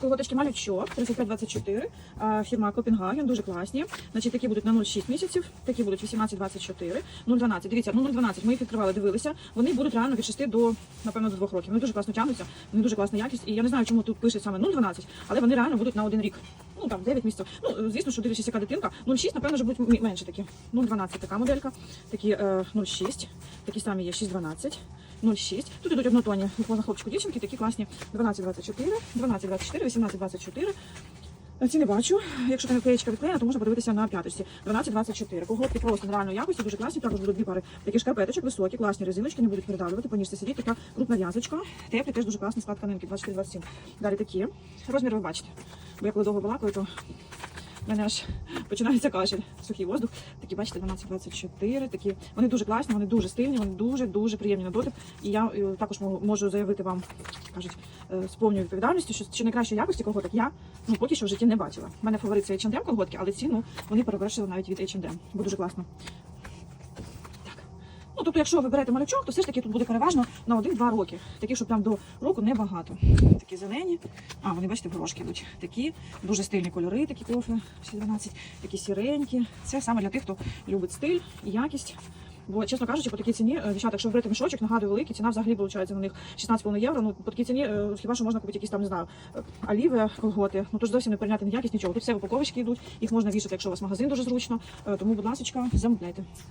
Колготочки малючок 3524, а, фірма Копенгаген, дуже класні. Значить, такі будуть на 0,6 місяців, такі будуть 18-24, 0,12. Дивіться, ну 0,12, ми їх відкривали, дивилися. Вони будуть реально від 6 до, напевно, до 2 років. Вони дуже класно тягнуться, вони дуже класна якість. І я не знаю, чому тут пише саме 0,12, але вони реально будуть на один рік. Ну там 9 місяців. Ну, звісно, що дивлячись, яка дитинка. 0,6, напевно, вже будуть менше такі. 0,12 така моделька, такі е, 0,6, такі самі є 6,12. 0,6. Тут ідуть однотонні на хлопчику дівчинки, такі класні 12,24, 12,24, 18,24. Ці не бачу. Якщо там наклеєчка відклеєна, то можна подивитися на п'яточці. 12,24. Колготки просто нереальної якості, дуже класні. Також будуть дві пари таких шкарпеточок, високі, класні резиночки, не будуть передавлювати, по ніжці сидіть. Така крупна в'язочка. Теплі, теж дуже класний склад тканинки, 24-27. Далі такі. Розмір ви бачите. Бо я коли довго балакаю, то в мене аж починається кашель, сухий воздух. Такі, бачите, 12-24, такі. Вони дуже класні, вони дуже стильні, вони дуже-дуже приємні на дотик. І я е, також можу- заявити вам, кажуть, е, з повною відповідальністю, що, чи найкращої якості колготок я ну, поки що в житті не бачила. У мене фаворит це H&M колготки, але ціну вони перевершили навіть від H&M. Бо дуже класно. Ну, тобто, якщо ви берете малючок, то все ж таки тут буде переважно на 1-2 роки. Такі, щоб там до року небагато. Такі зелені. А, вони, бачите, горошки йдуть. Такі дуже стильні кольори, такі кофе 12, такі сіренькі. Це саме для тих, хто любить стиль і якість. Бо, чесно кажучи, по такій ціні, е, дівчата, якщо брати мішочок, нагадую великий, ціна взагалі виходить на них 16,5 євро. Ну, по такій ціні, е, хіба що можна купити якісь там, не знаю, е, оліви, колготи. Ну, тож зовсім не порівняти ні якість, нічого. Тут все упаковочки йдуть, їх можна вішати, якщо у вас магазин дуже зручно. Тому, будь ласка, замовляйте.